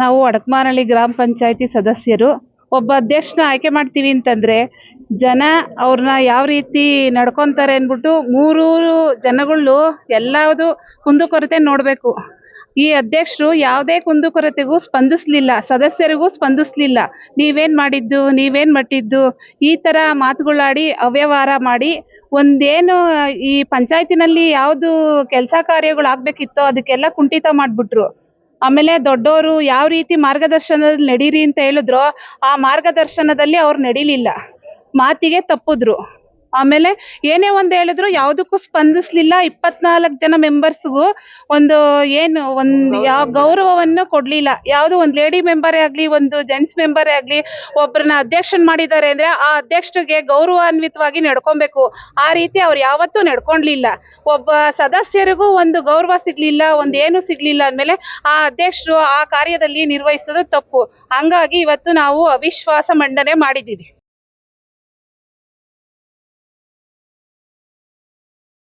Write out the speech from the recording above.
ನಾವು ಅಡಕ್ಮಾನಳ್ಳಿ ಗ್ರಾಮ ಪಂಚಾಯತಿ ಸದಸ್ಯರು, ಒಬ್ಬ ಅಧ್ಯಕ್ಷನ ಆಯ್ಕೆ ಮಾಡ್ತೀವಿ ಅಂತಂದರೆ, ಜನ ಅವ್ರನ್ನ ಯಾವ ರೀತಿ ನಡ್ಕೊತಾರೆ ಅಂದ್ಬಿಟ್ಟು ಮೂರೂರು ಜನಗಳು ಎಲ್ಲದು ಕುಂದುಕೊರತೆ ನೋಡಬೇಕು. ಈ ಅಧ್ಯಕ್ಷರು ಯಾವುದೇ ಕುಂದುಕೊರತೆಗೂ ಸ್ಪಂದಿಸಲಿಲ್ಲ, ಸದಸ್ಯರಿಗೂ ಸ್ಪಂದಿಸಲಿಲ್ಲ. ನೀವೇನು ಮಾಡಿದ್ದು, ನೀವೇನು ಮಟ್ಟಿದ್ದು, ಈ ಥರ ಮಾತುಗಳಾಡಿ ಅವ್ಯವಹಾರ ಮಾಡಿ ಒಂದೇನು ಈ ಪಂಚಾಯತಿನಲ್ಲಿ ಯಾವುದು ಕೆಲಸ ಕಾರ್ಯಗಳು ಆಗಬೇಕಿತ್ತೋ ಅದಕ್ಕೆಲ್ಲ ಕುಂಠಿತ ಮಾಡಿಬಿಟ್ರು. ಆಮೇಲೆ ದೊಡ್ಡವರು ಯಾವ ರೀತಿ ಮಾರ್ಗದರ್ಶನದಲ್ಲಿ ನಡೀರಿ ಅಂತ ಹೇಳಿದ್ರೋ ಆ ಮಾರ್ಗದರ್ಶನದಲ್ಲಿ ಅವ್ರು ನಡೀಲಿಲ್ಲ. ಮಾತಿಗೆ ತಪ್ಪಿದ್ರು. ಆಮೇಲೆ ಏನೇ ಒಂದು ಹೇಳಿದ್ರು ಯಾವುದಕ್ಕೂ ಸ್ಪಂದಿಸಲಿಲ್ಲ ಇಪ್ಪತ್ನಾಲ್ಕು ಜನ ಮೆಂಬರ್ಸ್ಗೂ ಒಂದು ಏನು ಒಂದು ಯಾವ ಗೌರವವನ್ನು ಕೊಡಲಿಲ್ಲ. ಯಾವುದೋ ಒಂದು ಲೇಡಿ ಮೆಂಬರೇ ಆಗ್ಲಿ ಒಂದು ಜೆಂಟ್ಸ್ ಮೆಂಬರೇ ಆಗ್ಲಿ ಒಬ್ಬರನ್ನ ಅಧ್ಯಕ್ಷನ್ ಮಾಡಿದ್ದಾರೆ ಅಂದ್ರೆ ಆ ಅಧ್ಯಕ್ಷರಿಗೆ ಗೌರವಾನ್ವಿತವಾಗಿ ನಡ್ಕೊಬೇಕು. ಆ ರೀತಿ ಅವ್ರು ಯಾವತ್ತೂ ನಡ್ಕೊಂಡ್ಲಿಲ್ಲ ಒಬ್ಬ ಸದಸ್ಯರಿಗೂ ಒಂದು ಗೌರವ ಸಿಗಲಿಲ್ಲ ಒಂದು ಏನು ಸಿಗಲಿಲ್ಲ ಅಂದಮೇಲೆ ಆ ಅಧ್ಯಕ್ಷರು ಆ ಕಾರ್ಯದಲ್ಲಿ ನಿರ್ವಹಿಸೋದು ತಪ್ಪು. ಹಂಗಾಗಿ ಇವತ್ತು ನಾವು ಅವಿಶ್ವಾಸ ಮಂಡನೆ ಮಾಡಿದ್ದೀವಿ.